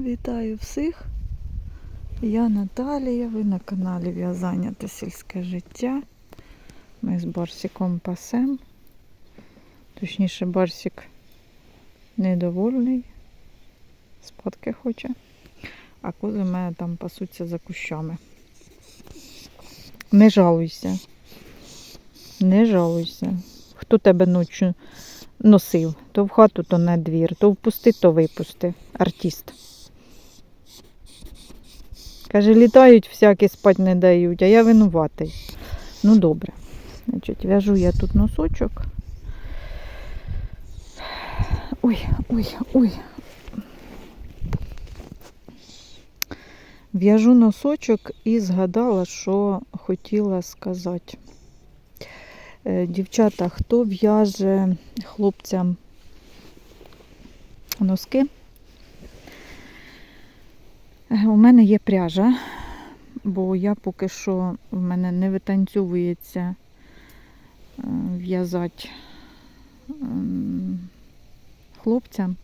Вітаю всіх. Я Наталія, ви на каналі В'язання та сільське життя. Ми з Барсиком пасем. Точніше, Барсик недовольний, спадки хоче, а кози в мене там пасуться за кущами. Не жалуйся. Не жалуйся. Хто тебе ночі носив? То в хату, то на двір, то впусти, то випусти. Артист. Каже, літають всякі спать не дають, а я винуватий. Ну добре. Значить, в'яжу я тут носочок. Ой, ой, ой. В'яжу носочок і згадала, що хотіла сказати. Е, Дівчата, хто в'яже хлопцям носки? Е, У мене є пряжа, бо я поки що в мене не витанцьовується е, в'язати ем, хлопцям.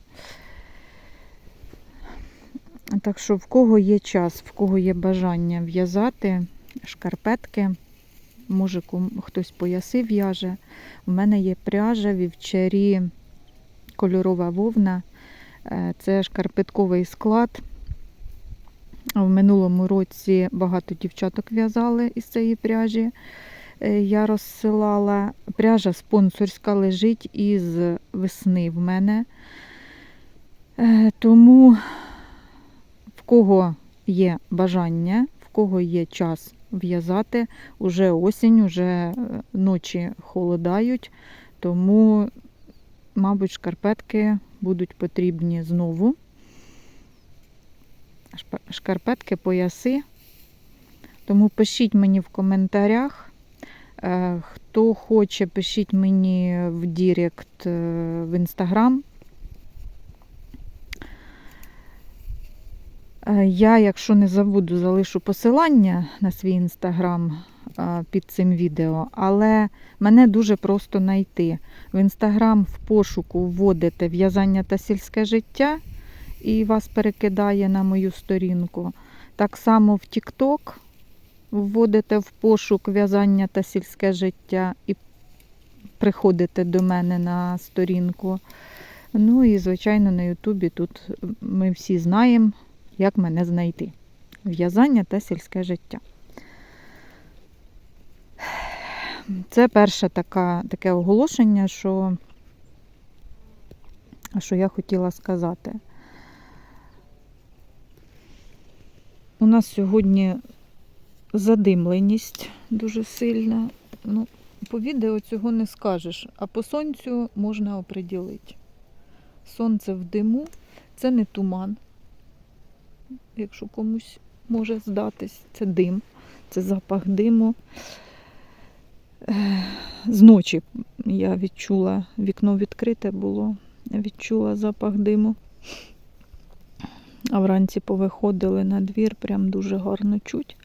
Так що в кого є час, в кого є бажання в'язати шкарпетки, може хтось пояси в'яже. У мене є пряжа, вівчарі, кольорова вовна. Е, Це шкарпетковий склад. В минулому році багато дівчаток в'язали із цієї пряжі. Е, Я розсилала. Пряжа спонсорська лежить із весни в мене. Е, Тому в кого є бажання, в кого є час в'язати, уже осінь, уже е, ночі холодають, тому, мабуть, шкарпетки будуть потрібні знову. Шкарпетки, пояси. Тому пишіть мені в коментарях. Е, Хто хоче, пишіть мені в Дірект е, в інстаграм. Е, Я, якщо не забуду, залишу посилання на свій інстаграм під цим відео, але мене дуже просто знайти. В інстаграм в пошуку вводите в'язання та сільське життя і вас перекидає на мою сторінку. Так само в TikTok вводите в пошук в'язання та сільське життя і приходите до мене на сторінку. Ну і, звичайно, на Ютубі тут ми всі знаємо, як мене знайти. В'язання та сільське життя. Це перше така, таке оголошення, що, що я хотіла сказати. У нас сьогодні задимленість дуже сильна. Ну, по відео цього не скажеш, а по сонцю можна оприділити. Сонце в диму, це не туман, якщо комусь може здатись, це дим, це запах диму. Зночі я відчула, вікно відкрите було, відчула запах диму. А вранці повиходили на двір, прям дуже гарно чуть.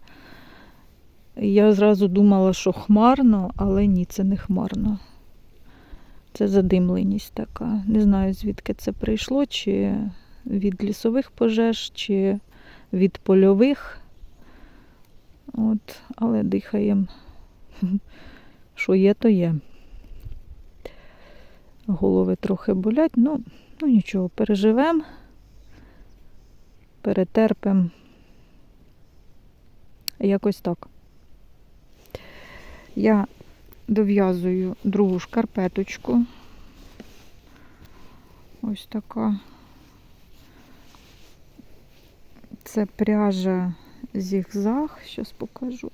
Я зразу думала, що хмарно, але ні, це не хмарно. Це задимленість така. Не знаю, звідки це прийшло, чи від лісових пожеж, чи від польових. От, але дихаємо. Що є, то є. Голови трохи болять, ну, ну нічого, переживемо, перетерпимо. Якось так. Я дов'язую другу шкарпеточку. Ось така. Це пряжа зігзаг, зараз покажу.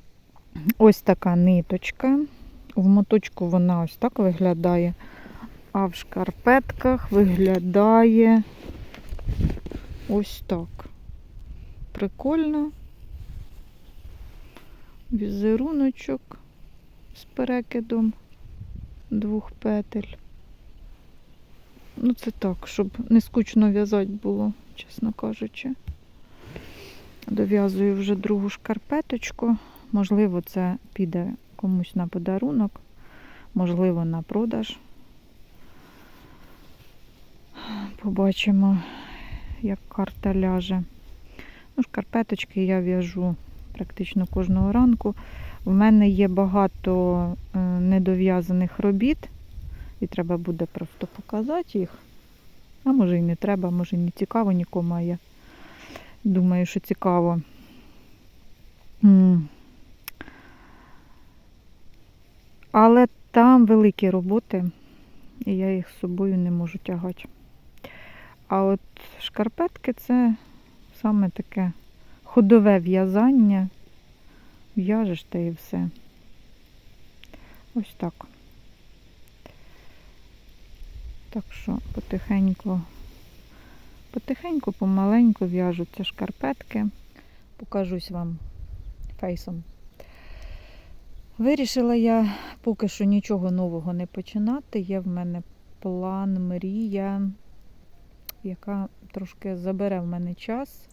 Ось така ниточка. В моточку вона ось так виглядає, а в шкарпетках виглядає ось так. Прикольно. Візеруночок з перекидом двох петель. Ну, це так, щоб не скучно в'язати було, чесно кажучи. Дов'язую вже другу шкарпеточку. Можливо, це піде комусь на подарунок, можливо, на продаж. Побачимо, як карта ляже. Ну, шкарпеточки я в'яжу практично кожного ранку. В мене є багато е, недов'язаних робіт, і треба буде просто показати їх. А може і не треба, може і не цікаво нікому, а я думаю, що цікаво. Але там великі роботи, і я їх з собою не можу тягати. А от шкарпетки це саме таке ходове в'язання. В'яжеш та і все. Ось так. Так що потихеньку, потихеньку, помаленьку в'яжуться шкарпетки. Покажусь вам фейсом. Вирішила я поки що нічого нового не починати. Є в мене план, мрія, яка трошки забере в мене час.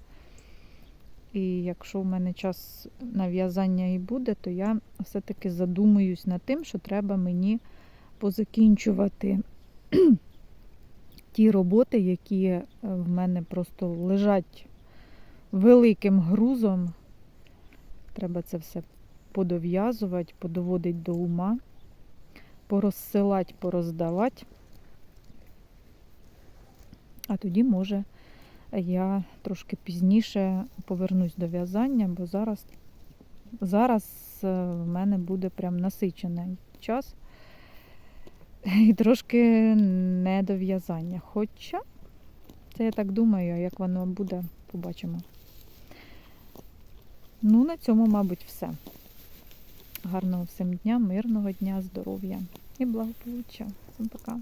І якщо в мене час на в'язання і буде, то я все-таки задумуюсь над тим, що треба мені позакінчувати ті роботи, які е, в мене просто лежать великим грузом. Треба це все подов'язувати, подоводити до ума, порозсилати, пороздавати. А тоді, може, я трошки пізніше повернусь до в'язання, бо зараз, зараз е, в мене буде прям насичений час і трошки не до в'язання. Хоча, це я так думаю, як воно буде, побачимо. Ну, на цьому, мабуть, все. Гарного всім дня, мирного дня, здоров'я і благополуччя. Всім пока.